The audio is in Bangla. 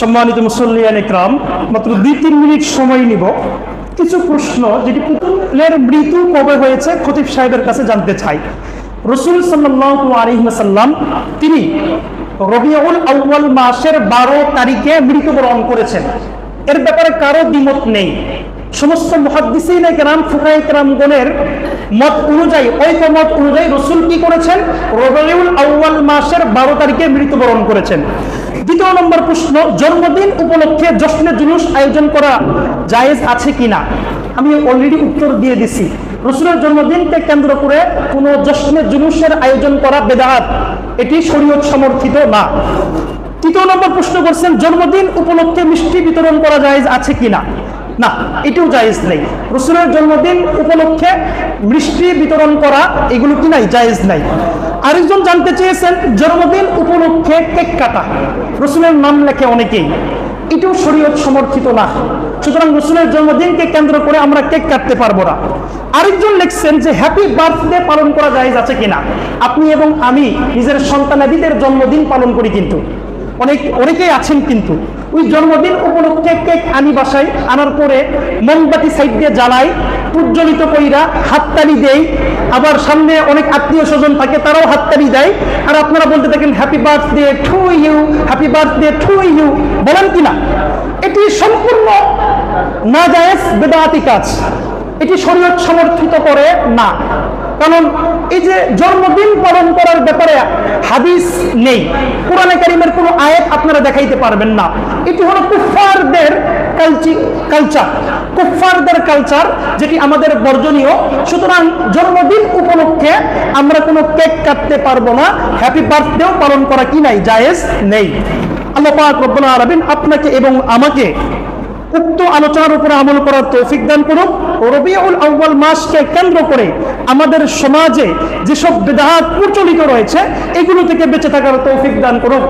সম্মানিত মুসল্লিয়ান ইকরাম, মাত্র দুই তিন মিনিট সময় নিব। কিছু প্রশ্ন যেটি পুতুলের মৃত্যু কবে হয়েছে খতিব সাহেবের কাছে জানতে চাই। রসুল সাল্লাল্লাহু আলাইহি ওয়াসাল্লাম, তিনি রবিউল আউয়াল মাসের বারো তারিখে মৃত্যুবরণ করেছেন। এর ব্যাপারে কারও দ্বিমত নেই। সমস্ত মহাদ্দিসিন কেরাম ফুকাই কেরামগণের মত অনুযায়ী ঐকমত অনুযায়ী রসুল কি করেছেন? রবিউল আউয়াল মাসের বারো তারিখে মৃত্যুবরণ করেছেন। দ্বিতীয় নম্বর প্রশ্ন, জন্মদিন উপলক্ষে জশ্নে জুলুস আয়োজন করা জায়েজ আছে কিনা? আমি অলরেডি উত্তর দিয়ে দিছি। রসুলের জন্মদিনকে কেন্দ্র করে কোনো জশ্নে জুলুসের আয়োজন করা বেদাত, এটি শরীয়ত সমর্থিত না। তৃতীয় নম্বর প্রশ্ন করছেন, জন্মদিন উপলক্ষে মিষ্টি বিতরণ করা জায়েজ আছে কিনা? না, এটিও জায়েজ নেই। রসুলের জন্মদিন উপলক্ষে মিষ্টি বিতরণ করা এগুলো কি নাই? জায়েজ নাই। আরেকজন জানতে চেয়েছেন, জন্মদিন উপলক্ষে কেক কাটা। রসুলের নাম লেখে অনেকেই। এটিও শরীয়ত সমর্থিত না। সুতরাং রসুলের জন্মদিনকে কেন্দ্র করে আমরা কেক কাটতে পারব না। আরেকজন লিখছেন যে হ্যাপি বার্থডে পালন করা যায় আছে কিনা? আপনি এবং আমি নিজের সন্তানাদিদের জন্মদিন পালন করি কিন্তু। অনেক অনেকেই আছেন কিন্তু। ওই জন্মদিন উপলক্ষে কেক আনি বাসায় আনার পরে মোমবাতি সাইড দিয়ে জ্বালাই প্রজ্বলিত কইরা হাততালি দেই। আবার সামনে অনেক আত্মীয় স্বজন থাকে, তারাও হাততালি দেয়। আর আপনারা বলতে থাকেন happy birthday to you happy birthday to you বলেন কিনা এটি সম্পূর্ণ না জায়েজ বেদাতি কাজ। এটি শরীয়ত সমর্থিত করে না। কারণ এই যে জন্মদিন পালন করার ব্যাপারে হাদিস নেই। কোরআনে কারিমের কোনো আয়াত আপনারা দেখাইতে পারবেন না। এটি হলো কুফফারদের কালচার। কুফফারদের কালচার যেটি আমাদের বর্জনীয়। সুতরাং জন্মদিন উপলক্ষে আমরা কোনো কেক কাটতে পারব না। হ্যাপি বার্থডেও পালন করা কি নাই, জায়েজ নেই। আল্লাহ পাক রব্বুল আলামিন আপনাকে এবং আমাকে উক্ত আলোচনার উপরে আমল করার তৌফিক দান করুক রবিউল আউ্বাল মাসকে কেন্দ্র করে আমাদের সমাজে যেসব বেদাহাত প্রচলিত রয়েছে, এগুলো থেকে বেঁচে থাকার তৌফিক দান করুক